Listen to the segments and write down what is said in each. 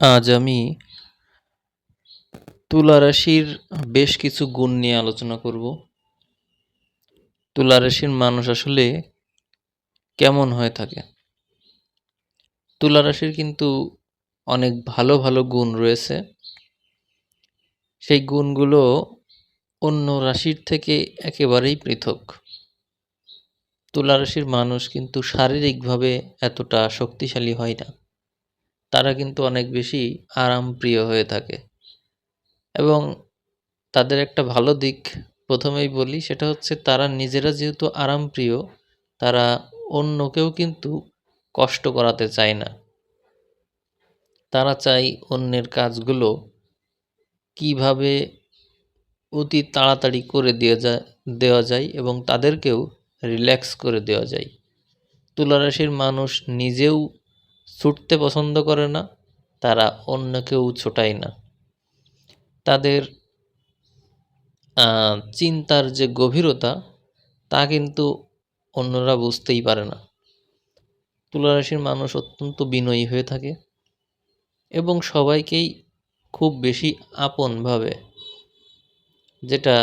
আজ আমি তুলা রাশির বেশ কিছু গুণ নিয়ে আলোচনা করব। তুলা রাশির মানুষ আসলে কেমন হয়ে থাকে? তুলা রাশির কিন্তু অনেক ভালো ভালো গুণ রয়েছে। সেই গুণগুলো অন্য রাশির থেকে একেবারেই পৃথক। তুলা রাশির মানুষ কিন্তু শারীরিকভাবে এতটা শক্তিশালী হয় না। তারা কিন্তু অনেক বেশি আরামপ্রিয় হয়ে থাকে। এবং তাদের একটা ভালো দিক প্রথমেই বলি, সেটা হচ্ছে তারা নিজেরা যেহেতু আরামপ্রিয়, তারা অন্যকেও কিন্তু কষ্ট করাতে চায় না। তারা চাই অন্যের কাজগুলো কীভাবে অতি তাড়াতাড়ি করে দিয়ে যায়, দেওয়া যায় এবং তাদেরকেও রিল্যাক্স করে দেওয়া যায়। তুলারাশির মানুষ নিজেও ছুটতে পছন্দ করে না, তারা অন্যকেও ছোটায় না। তাদের চিন্তার যে গভীরতা, তা কিন্তু অন্যরা বুঝতেই পারে না। তুলারাশির মানুষ অত্যন্ত বিনয়ী হয়ে থাকে এবং সবাইকেই খুব বেশি আপন ভাবে, যেটা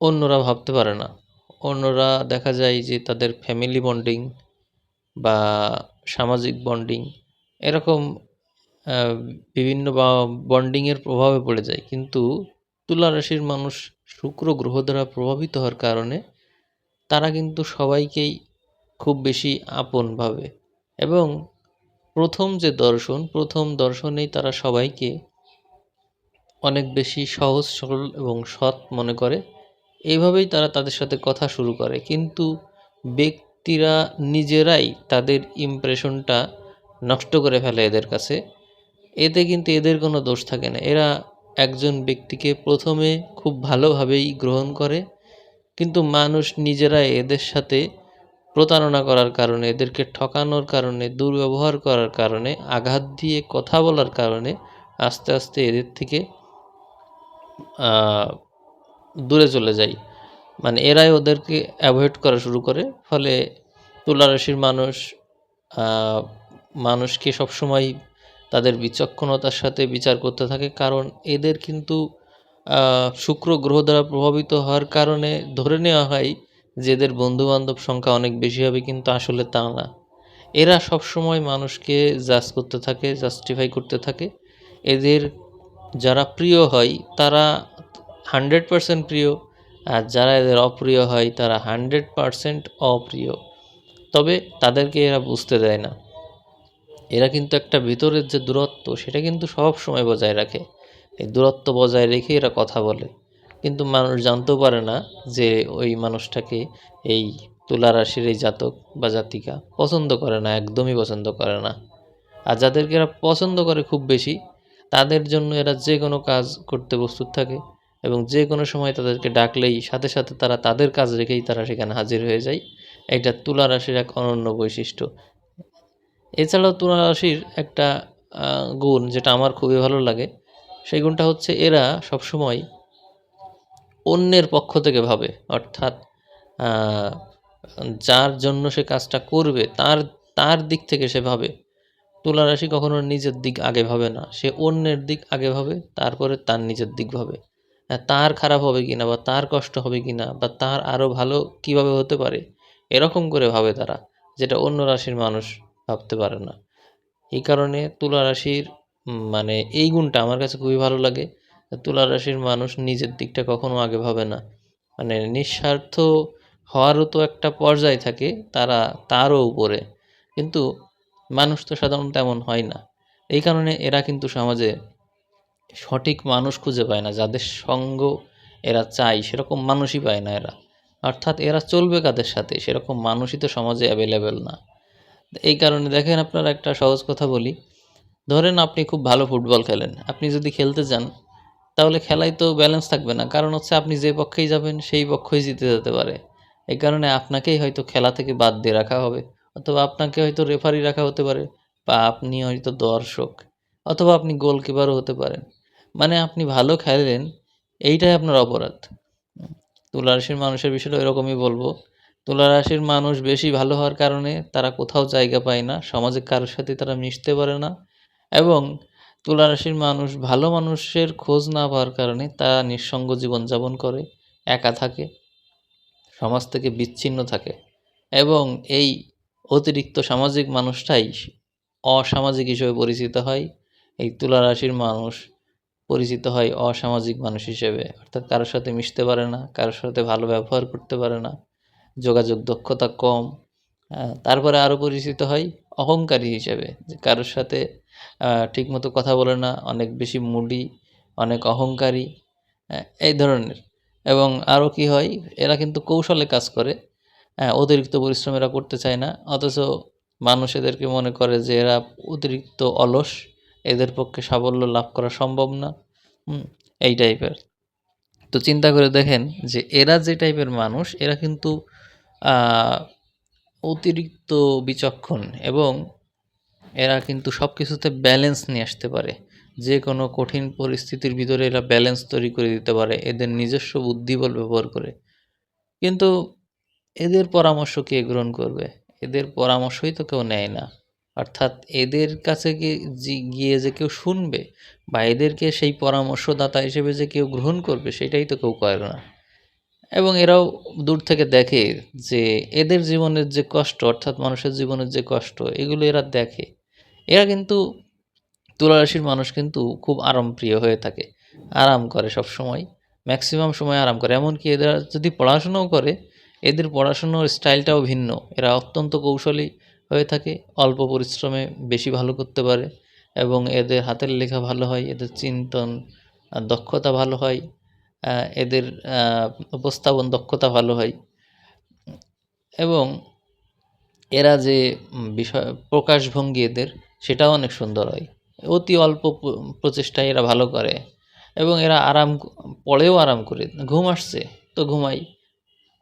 অন্যরা ভাবতে পারে না। অন্যরা দেখা যায় যে তাদের ফ্যামিলি বন্ডিং বা সামাজিক বন্ডিং, এরকম বিভিন্ন বা, বন্ডিংয়ের প্রভাবে পড়ে যায়। কিন্তু তুলা রাশির মানুষ শুক্র গ্রহ দ্বারা প্রভাবিত হওয়ার কারণে তারা কিন্তু সবাইকেই খুব বেশি আপন ভাবে। এবং প্রথম যে দর্শন, প্রথম দর্শনেই তারা সবাইকে অনেক বেশি সহজ, সরল এবং সৎ মনে করে। এইভাবেই তারা তাদের সাথে কথা শুরু করে। কিন্তু ব্যক্তিরা নিজেরাই তাদের ইমপ্রেশনটা নষ্ট করে ফেলে এদের কাছে। এতে কিন্তু এদের কোনো দোষ থাকে না। এরা একজন ব্যক্তিকে প্রথমে খুব ভালোভাবেই গ্রহণ করে, কিন্তু মানুষ নিজেরা এদের সাথে প্রতারণা করার কারণে, এদেরকে ঠকানোর কারণে, দুর্ব্যবহার করার কারণে, আঘাত দিয়ে কথা বলার কারণে আস্তে আস্তে এদের থেকে দূরে চলে যায়। মানে এরাই ওদেরকে অ্যাভয়েড করা শুরু করে। ফলে তুলারাশির মানুষ মানুষকে সবসময় তাদের বিচক্ষণতার সাথে বিচার করতে থাকে। কারণ এদের কিন্তু শুক্র গ্রহ দ্বারা প্রভাবিত হওয়ার কারণে ধরে নেওয়া হয় যে এদের বন্ধুবান্ধব সংখ্যা অনেক বেশি হবে, কিন্তু আসলে তা না। এরা সবসময় মানুষকে জাজ করতে থাকে জাস্টিফাই করতে থাকে। এদের যারা প্রিয় হয়, তারা হান্ড্রেড পারসেন্ট প্রিয়, আর যারা এদের অপ্রিয় হয়, তারা হান্ড্রেড পারসেন্ট অপ্রিয়। তবে তাদেরকে এরা বুঝতে দেয় না। এরা কিন্তু একটা ভিতরের যে দূরত্ব, সেটা কিন্তু সব সময় বজায় রাখে। এই দূরত্ব বজায় রেখে এরা কথা বলে। কিন্তু মানুষ জানতেও পারে না যে ওই মানুষটাকে এই তুলা রাশির এই জাতক বা জাতিকা পছন্দ করে না, একদমই পছন্দ করে না। আর যাদেরকে এরা পছন্দ করে খুব বেশি, তাদের জন্য এরা যে কোনো কাজ করতে প্রস্তুত থাকে এবং যে কোনো সময় তাদেরকে ডাকলেই সাথে সাথে তারা তাদের কাজ রেখেই তারা সেখানে হাজির হয়ে যায়। এটা তুলা রাশির এক অনন্য বৈশিষ্ট্য। এছাড়াও তুলা রাশির একটা গুণ যেটা আমার খুবই ভালো লাগে, সেই গুণটা হচ্ছে এরা সবসময় অন্যের পক্ষ থেকে ভাবে। অর্থাৎ যার জন্য সে কাজটা করবে, তার তার দিক থেকে সে ভাবে। তুলা রাশি কখনো নিজের দিক আগে ভাবে না। সে অন্যের দিক আগে ভাবে, তারপরে তার নিজের দিক ভাবে। তার খারাপ হবে কিনা বা তার কষ্ট হবে কিনা বা তার আরও ভালো কীভাবে হতে পারে এরকম করে ভাবে তারা, যেটা অন্য রাশির মানুষ ভাবতে পারে না। এই কারণে তুলা রাশির মানে এই গুণটা আমার কাছে খুবই ভালো লাগে। তুলা রাশির মানুষ নিজের দিকটা কখনো আগে ভাবে না। মানে নিঃস্বার্থ হওয়ারও তো একটা পর্যায় থাকে, তারা তারও উপরে। কিন্তু মানুষ তো সাধারণত এমন হয় না। এই কারণে এরা কিন্তু সমাজে সঠিক মানুষ খুঁজে পায় না, যাদের সঙ্গ এরা চায়, সেরকম মানুষই পায় না এরা। অর্থাৎ এরা চলবে কাদের সাথে? সেরকম মানুষই তো সমাজে অ্যাভেলেবেল না। এই কারণে দেখেন আপনার একটা সহজ কথা বলি। ধরেন আপনি খুব ভালো ফুটবল খেলেন। আপনি যদি খেলতে যান, তাহলে খেলায় তো ব্যালেন্স থাকবে না। কারণ হচ্ছে আপনি যে পক্ষেই যাবেন, সেই পক্ষই জিতে যেতে পারে। এই কারণে আপনাকেই হয়তো খেলা থেকে বাদ দিয়ে রাখা হবে। অথবা আপনাকে হয়তো রেফারি রাখা হতে পারে বা আপনি হয়তো দর্শক অথবা আপনি গোলকিপারও হতে পারেন। মানে আপনি ভালো খেলেন, এইটাই আপনার অপরাধ। তুলা রাশির মানুষের বিষয়টা এরকমই বলব। তুলা রাশির মানুষ বেশি ভালো হওয়ার কারণে তারা কোথাও জায়গা পায় না, সমাজে কারোর সাথে তারা মিশতে পারে না এবং তুলা রাশির মানুষ ভালো মানুষের খোঁজ না পাওয়ার কারণে তারা নিঃসঙ্গ জীবনযাপন করে, একা থাকে, সমাজ থেকে বিচ্ছিন্ন থাকে এবং এই অতিরিক্ত সামাজিক মানুষটাই অসামাজিক হিসেবে পরিচিত হয়। এই তুলা রাশির মানুষ পরিচিত হয় অসামাজিক মানুষ হিসেবে। অর্থাৎ কারোর সাথে মিশতে পারে না, কারোর সাথে ভালো ব্যবহার করতে পারে না, যোগাযোগ দক্ষতা কম তারপরে আরও পরিচিত হয় অহংকারী হিসেবে, যে কারোর সাথে ঠিকমতো কথা বলে না, অনেক বেশি মুডি, অনেক অহংকারী এই ধরনের। এবং আরও কি হয়, এরা কিন্তু কৌশলে কাজ করে অতিরিক্ত পরিশ্রম এরা করতে চায় না, অথচ মানুষ এদেরকে মনে করে যে এরা অতিরিক্ত অলস এদের পক্ষে সাফল্য লাভ করা সম্ভব না। এই টাইপের তো চিন্তা করে দেখেন যে এরা যে টাইপের মানুষ, এরা কিন্তু অতিরিক্ত বিচক্ষণ এবং এরা কিন্তু সব কিছুতে ব্যালেন্স নিয়ে আসতে পারে। যে কোনো কঠিন পরিস্থিতির ভিতরে এরা ব্যালেন্স তৈরি করে দিতে পারে, এদের নিজস্ব বুদ্ধিবল ব্যবহার করে। কিন্তু এদের পরামর্শ কে গ্রহণ করবে? এদের পরামর্শই তো কেউ নেয় না। অর্থাৎ এদের কাছে গিয়ে যে কেউ শুনবে বা এদেরকে সেই পরামর্শদাতা হিসেবে যে কেউ গ্রহণ করবে, সেটাই তো কেউ করে না। এবং এরাও দূর থেকে দেখে যে এদের জীবনের যে কষ্ট, অর্থাৎ মানুষের জীবনের যে কষ্ট, এগুলো এরা দেখে। এরা কিন্তু তুলারাশির মানুষ কিন্তু খুব আরামপ্রিয় হয়ে থাকে। আরাম করে সব সময় ম্যাক্সিমাম সময় আরাম করে। এমনকি এরা যদি পড়াশোনাও করে, এদের পড়াশুনোর স্টাইলটাও ভিন্ন। এরা অত্যন্ত কৌশলী হয়ে থাকে, অল্প পরিশ্রমে বেশি ভালো করতে পারে এবং এদের হাতের লেখা ভালো হয়, এদের চিন্তন দক্ষতা ভালো হয় এদের উপস্থাপন দক্ষতা ভালো হয়। এবং এরা যে বিষয়, প্রকাশভঙ্গি এদের, সেটাও অনেক সুন্দর হয়। অতি অল্প প্রচেষ্টায় এরা ভালো করে এবং এরা আরাম পড়েও আরাম করে, ঘুম আসছে তো ঘুমাই।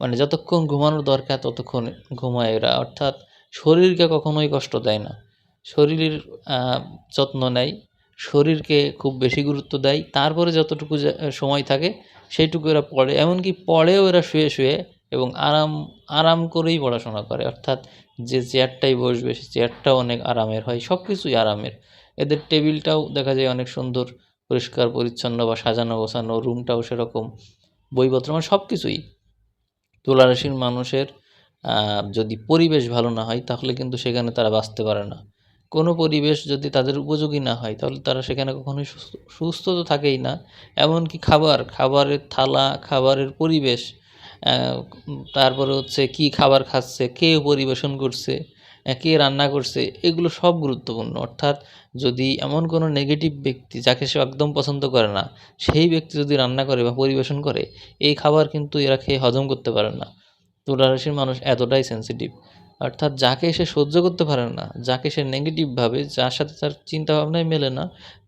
মানে যতক্ষণ ঘুমানোর দরকার, ততক্ষণ ঘুমায় এরা। অর্থাৎ শরীরকে কখনোই কষ্ট দেয় না। শরীরের যত্ন নেয়, শরীরকে খুব বেশি গুরুত্ব দেয়, তারপরে যতটুকু সময় থাকে সেইটুকু এরা পড়ে, এমনকি পড়েও এরা শুয়ে শুয়ে এবং আরাম আরাম করেই পড়াশোনা করে। অর্থাৎ যে চেয়ারটাই বসবে, সে চেয়ারটাও অনেক আরামের হয় সব কিছুই আরামের। এদের টেবিলটাও দেখা যায় অনেক সুন্দর, পরিষ্কার, পরিচ্ছন্ন বা সাজানো গোছানো, রুমটাও সেরকম, বইপত্র মানে সব কিছুই তুলারাশির মানুষের যদি পরিবেশ ভালো না হয়, তাহলে কিন্তু সেখানে তারা বাঁচতে পারে না। কোনো পরিবেশ যদি তাদের উপযোগী না হয়, তাহলে তারা সেখানে কখনোই সুস্থ তো থাকেই না। এমনকি খাবার, খাবারের থালা, খাবারের পরিবেশ তারপরে হচ্ছে কি খাবার খাচ্ছে, কে পরিবেশন করছে কে রান্না করছে, এগুলো সব গুরুত্বপূর্ণ। অর্থাৎ যদি এমন কোনো নেগেটিভ ব্যক্তি যাকে সে একদম পছন্দ করে না, সেই ব্যক্তি যদি রান্না করে বা পরিবেশন করে, এই খাবার কিন্তু এরা খেয়ে হজম করতে পারে না। তুলা রাশির মানুষ এতটাই সেন্সিটিভ অর্থাৎ যাকে সে সহ্য করতে পারে না, যাকে সে নেগেটিভ ভাবে, যার সাথে তার চিন্তা ভাবনাই মেলে না,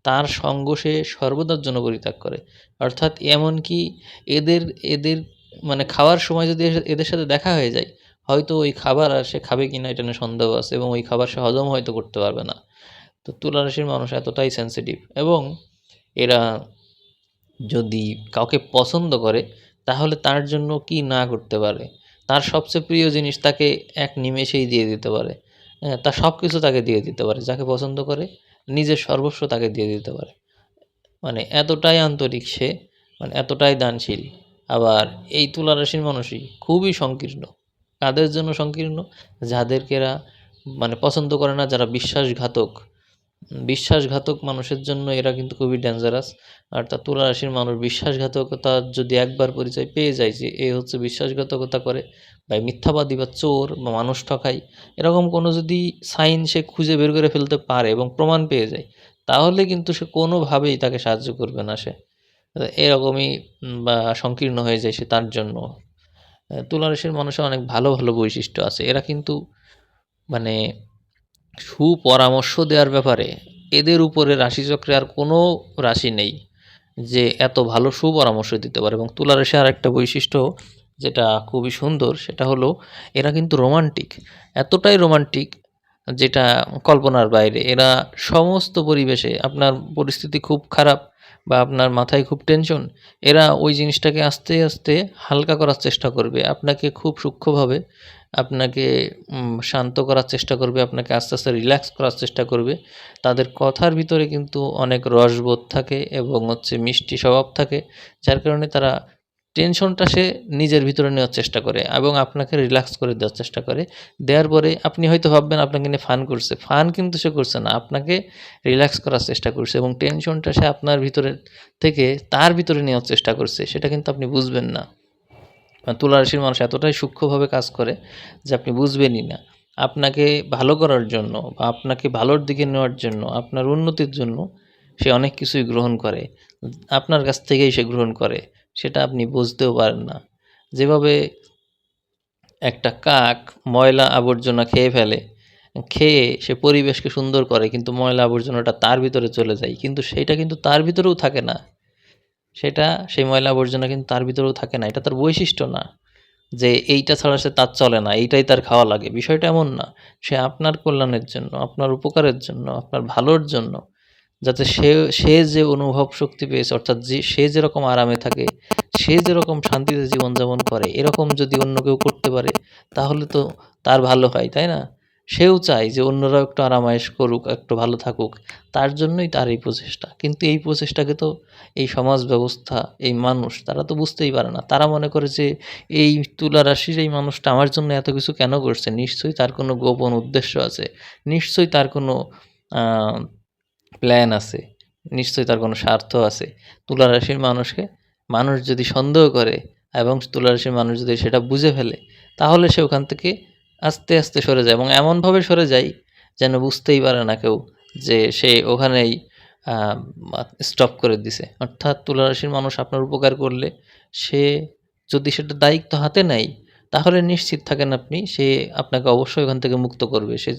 তার সঙ্গ সে সর্বদার জন্য পরিত্যাগ করে। অর্থাৎ এমনকি এদের এদের মানে খাওয়ার সময় যদি এদের সাথে দেখা হয়ে যায়, হয়তো ওই খাবার আর সে খাবে কিনা এটা নিয়ে সন্দেহ আছে এবং ওই খাবার সে হজম হয়তো করতে পারবে না। তো তুলা রাশির মানুষ এতটাই সেন্সিটিভ এবং এরা যদি কাউকে পছন্দ করে, তাহলে তার জন্য কি না করতে পারে? তার সবচেয়ে প্রিয় জিনিস তাকে এক নিমেষেই দিয়ে দিতে পারে। হ্যাঁ তার সব কিছু তাকে দিয়ে দিতে পারে, যাকে পছন্দ করে নিজের সর্বস্ব তাকে দিয়ে দিতে পারে। মানে এতটাই আন্তরিক সে মানে এতটাই দানশীল। আবার এই তুলা রাশির মানুষই খুবই সংকীর্ণ। কাদের জন্য সংকীর্ণ? যাদেরকে এরা মানে পছন্দ করে না, যারা বিশ্বাসঘাতক বিশ্বাসঘাতক মানুষের জন্য এরা কিন্তু খুবই ডেঞ্জারাস আর তা তুলা রাশির মানুষ বিশ্বাসঘাতকতা যদি একবার পরিচয় পেয়ে যায় যে এ হচ্ছে বিশ্বাসঘাতকতা করে বা মিথ্যাবাদী বা চোর বা মানুষ ঠকায়, এরকম কোনো যদি সাইন সে খুঁজে বের করে ফেলতে পারে এবং প্রমাণ পেয়ে যায়, তাহলে কিন্তু সে কোনোভাবেই তাকে সাহায্য করবে না সে। এরকমই বা সংকীর্ণ হয়ে যায় সে তার জন্য। তুলা রাশির মানুষের অনেক ভালো ভালো বৈশিষ্ট্য আছে। এরা কিন্তু মানে সুপরামর্শ দেওয়ার ব্যাপারে এদের উপরে রাশিচক্রে আর কোনো রাশি নেই যে এত ভালো সুপরামর্শ দিতে পারে। এবং তুলা রাশি আর একটা বৈশিষ্ট্য যেটা খুবই সুন্দর সেটা হলো এরা কিন্তু রোমান্টিক। এতটাই রোমান্টিক যেটা কল্পনার বাইরে। এরা সমস্ত পরিবেশে আপনার পরিস্থিতি খুব খারাপ বা আপনার মাথায় খুব টেনশন, এরা ওই জিনিসটাকে আস্তে আস্তে হালকা করার চেষ্টা করবে। আপনাকে খুব সূক্ষ্মভাবে আপনাকে শান্ত করার চেষ্টা করবে, আপনাকে আস্তে আস্তে রিল্যাক্স করার চেষ্টা করবে। তাদের কথার ভিতরে কিন্তু অনেক রসবোধ থাকে এবং হচ্ছে মিষ্টি স্বভাব থাকে, যার কারণে তারা টেনশনটা সে নিজের ভিতরে নেওয়ার চেষ্টা করে এবং আপনাকে রিল্যাক্স করে দেওয়ার চেষ্টা করে। দেওয়ার পরে আপনি হয়তো ভাববেন, আপনাকে নিয়ে ফান করছে। ফান কিন্তু সে করছে না, আপনাকে রিল্যাক্স করার চেষ্টা করছে এবং টেনশনটা সে আপনার ভিতরে থেকে তার ভিতরে নেওয়ার চেষ্টা করছে, সেটা কিন্তু আপনি বুঝবেন না। তুলা রাশির মানুষ এতটাই সূক্ষ্মভাবে কাজ করে যে আপনি বুঝবেনই না। আপনাকে ভালো করার জন্য বা আপনাকে ভালোর দিকে নেওয়ার জন্য, আপনার উন্নতির জন্য সে অনেক কিছুই গ্রহণ করে। আপনার কাছ থেকেই সে গ্রহণ করে, সেটা আপনি বুঝতেও পারেন না। যেভাবে একটা কাক ময়লা আবর্জনা খেয়ে ফেলে, খেয়ে সে পরিবেশকে সুন্দর করে, কিন্তু ময়লা আবর্জনাটা তার ভিতরে চলে যায়, কিন্তু সেইটা কিন্তু তার ভিতরেও থাকে না। সেটা সেই ময়লা আবর্জনা কিন্তু তার ভিতরেও থাকে না। এটা তার বৈশিষ্ট্য না যে এইটা ছাড়া সে তার চলে না, এইটাই তার খাওয়া লাগে। বিষয়টা এমন না, সে আপনার কল্যাণের জন্য, আপনার উপকারের জন্য, আপনার ভালোর জন্য, যাতে সে সে যে অনুভব শক্তি পেয়েছে, অর্থাৎ যে, সে যেরকম আরামে থাকে, সে যেরকম শান্তিতে জীবনযাপন করে, এরকম যদি অন্য কেউ করতে পারে, তাহলে তো তার ভালো হয়, তাই না? সেও চায় যে অন্যরাও একটু আরামায়েশ করুক, একটু ভালো থাকুক। তার জন্যই তার এই প্রচেষ্টা। কিন্তু এই প্রচেষ্টাকে তো এই সমাজ ব্যবস্থা, এই মানুষ, তারা তো বুঝতেই পারে না। তারা মনে করে যে এই তুলা রাশির এই মানুষটা আমার জন্য এত কিছু কেন করছে? নিশ্চয়ই তার কোনো গোপন উদ্দেশ্য আছে। নিশ্চয়ই তার কোনো প্ল্যান আছে। নিশ্চয়ই তার কোনো স্বার্থ আছে। তুলা রাশির মানুষকে, মানুষ যদি সন্দেহ করে এবং তুলা রাশির মানুষ যদি সেটা বুঝে ফেলে, তাহলে সে ওখান থেকে আস্তে আস্তে সরে যায় এবং এমনভাবে সরে যায় যেন বুঝতেই পারে না কেউ যে সে ওখানেই স্টপ করে দিছে। অর্থাৎ তুলারাশির মানুষ আপনার উপকার করলে সে যদি সেটা দায়িত্ব হাতে নেয়, তাহলে নিশ্চিত থাকেন আপনি সে আপনাকে অবশ্যই ওখান থেকে মুক্ত করবে। সে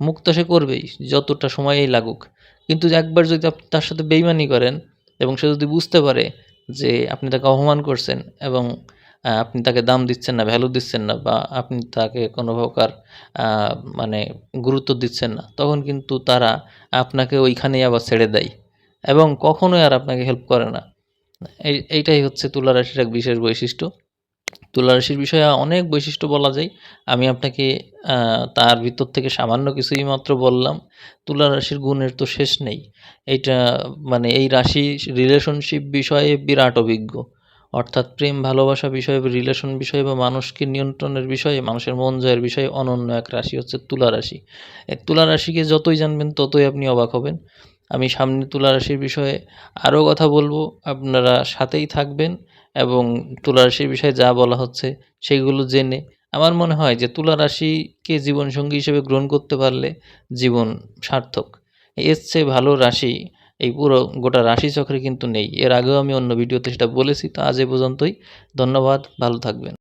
মুক্ত সে করবেই, যতটা সময়ই লাগুক। কিন্তু একবার যদি আপনি তার সাথে বেইমানি করেন এবং সে যদি বুঝতে পারে যে আপনি তাকে অপমান করছেন এবং আপনি তাকে দাম দিচ্ছেন না ভ্যালু দিচ্ছেন না বা আপনি তাকে কোনো প্রকার মানে গুরুত্ব দিচ্ছেন না, তখন কিন্তু তারা আপনাকে ওইখানেই আবার ছেড়ে দেয় এবং কখনোই আর আপনাকে হেল্প করে না। এই, এইটাই হচ্ছে তুলা রাশির এক বিশেষ বৈশিষ্ট্য। তুলা রাশির বিষয়ে অনেক বৈশিষ্ট্য বলা যায়। আমি আপনাকে তার ভিতর থেকে সামান্য কিছুই মাত্র বললাম। তুলা রাশির গুণের তো শেষ নেই। এইটা মানে এই রাশি রিলেশনশিপ বিষয়ে বিরাট অভিজ্ঞ। অর্থাৎ প্রেম, ভালোবাসা বিষয়ে রিলেশন বিষয়ে বা মানুষকে নিয়ন্ত্রণের বিষয়ে, মানুষের মন জয়ের বিষয়ে অনন্য এক রাশি হচ্ছে তুলা রাশি। এই তুলা রাশিকে যতই জানবেন, ততই আপনি অবাক হবেন। আমি সামনে তুলা রাশির বিষয়ে আরও কথা বলব। আপনারা সাথেই থাকবেন এবং তুলা রাশির বিষয়ে যা বলা হচ্ছে সেগুলো জেনে আমার মনে হয় যে তুলা রাশিকে জীবনসঙ্গী হিসেবে গ্রহণ করতে পারলে জীবন সার্থক। এর চেয়ে ভালো রাশি এই পুরো গোটা রাশিচক্রে কিন্তু নেই। এর আগেও আমি অন্য ভিডিওতে সেটা বলেছি, তো আজ এ পর্যন্তই। ধন্যবাদ, ভালো থাকবেন।